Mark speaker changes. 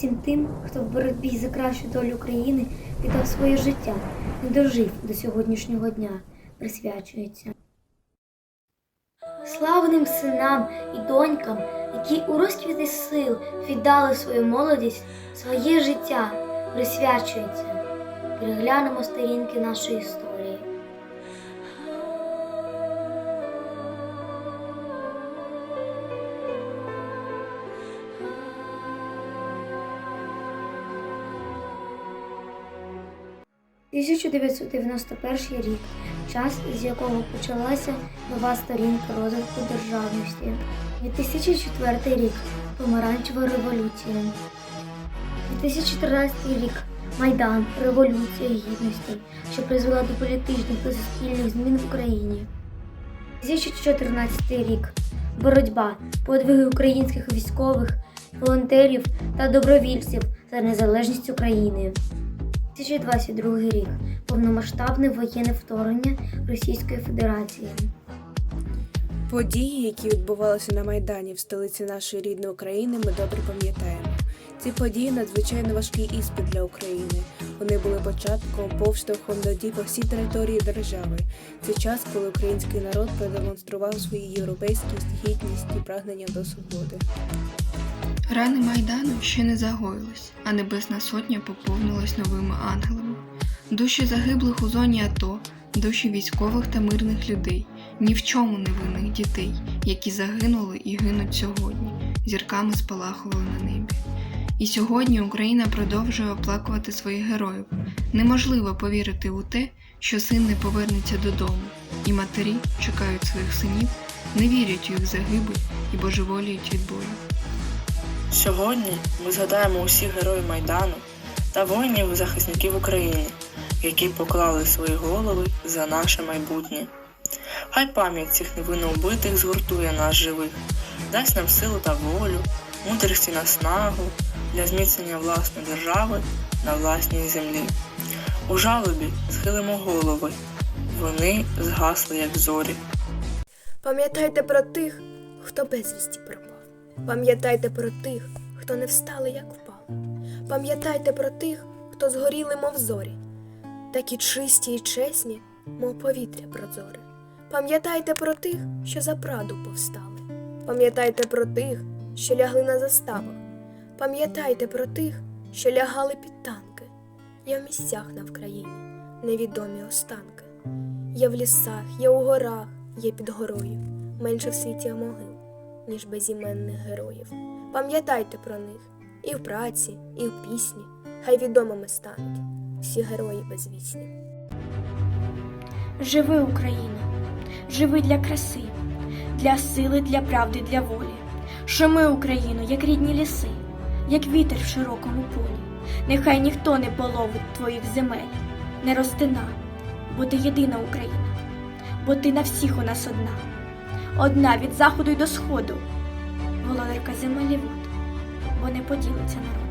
Speaker 1: всім тим, хто в боротьбі за кращу долю країни віддав своє життя, не дожив до сьогоднішнього дня, присвячується. Славним синам і донькам, які у розквіті сил віддали свою молодість, своє життя, присвячується. Переглянемо сторінки нашої історії. – 1991 рік, час, з якого почалася нова сторінка розвитку державності. 2004 рік Помаранчева революція. 2014 рік Майдан, Революція Гідності, що призвела до політичних та суспільних змін в Україні. 2014 рік боротьба, подвиги українських військових, волонтерів та добровільців за незалежність України. 2022 рік повномасштабне воєнне вторгнення Російської Федерації.
Speaker 2: Події, які відбувалися на Майдані в столиці нашої рідної України, ми добре пам'ятаємо. Ці події надзвичайно важкий іспит для України. Вони були початком повштовхом до дій по всій території держави. Це час, коли український народ продемонстрував свою європейськість, гідність і прагнення до свободи.
Speaker 3: Рани Майдану ще не загоїлись, а Небесна Сотня поповнилась новими ангелами. Душі загиблих у зоні АТО, душі військових та мирних людей, ні в чому не винних дітей, які загинули і гинуть сьогодні, зірками спалахували на небі. І сьогодні Україна продовжує оплакувати своїх героїв. Неможливо повірити у те, що син не повернеться додому, і матері чекають своїх синів, не вірять у їх загибель і божеволіють від болю.
Speaker 4: Сьогодні ми згадаємо усіх героїв Майдану та воїнів-захисників України, які поклали свої голови за наше майбутнє. Хай пам'ять цих невинно вбитих згуртує нас живих, дасть нам силу та волю, мудрість і наснагу для зміцнення власної держави на власній землі. У жалобі схилимо голови, вони згасли, як зорі.
Speaker 5: Пам'ятайте про тих, хто безвісті пропав. Пам'ятайте про тих, хто не встали, як впали. Пам'ятайте про тих, хто згоріли, мов зорі, такі чисті і чесні, мов повітря прозоре. Пам'ятайте про тих, що за праду повстали. Пам'ятайте про тих, що лягли на заставах. Пам'ятайте про тих, що лягали під танки. Є в місцях на Вкраїні невідомі останки. Є в лісах, є у горах, є під горою, менше в світі могил, ніж безіменних героїв. Пам'ятайте про них і в праці, і в пісні, хай відомими стануть всі герої безвічні.
Speaker 6: Живи, Україна, живи для краси, для сили, для правди, для волі. Шуми, Україну, як рідні ліси, як вітер в широкому полі. Нехай ніхто не половить твоїх земель, не розтина, бо ти єдина Україна, бо ти на всіх у нас одна, одна від заходу й до сходу, володарка земель і вод, бо не поділиться народ.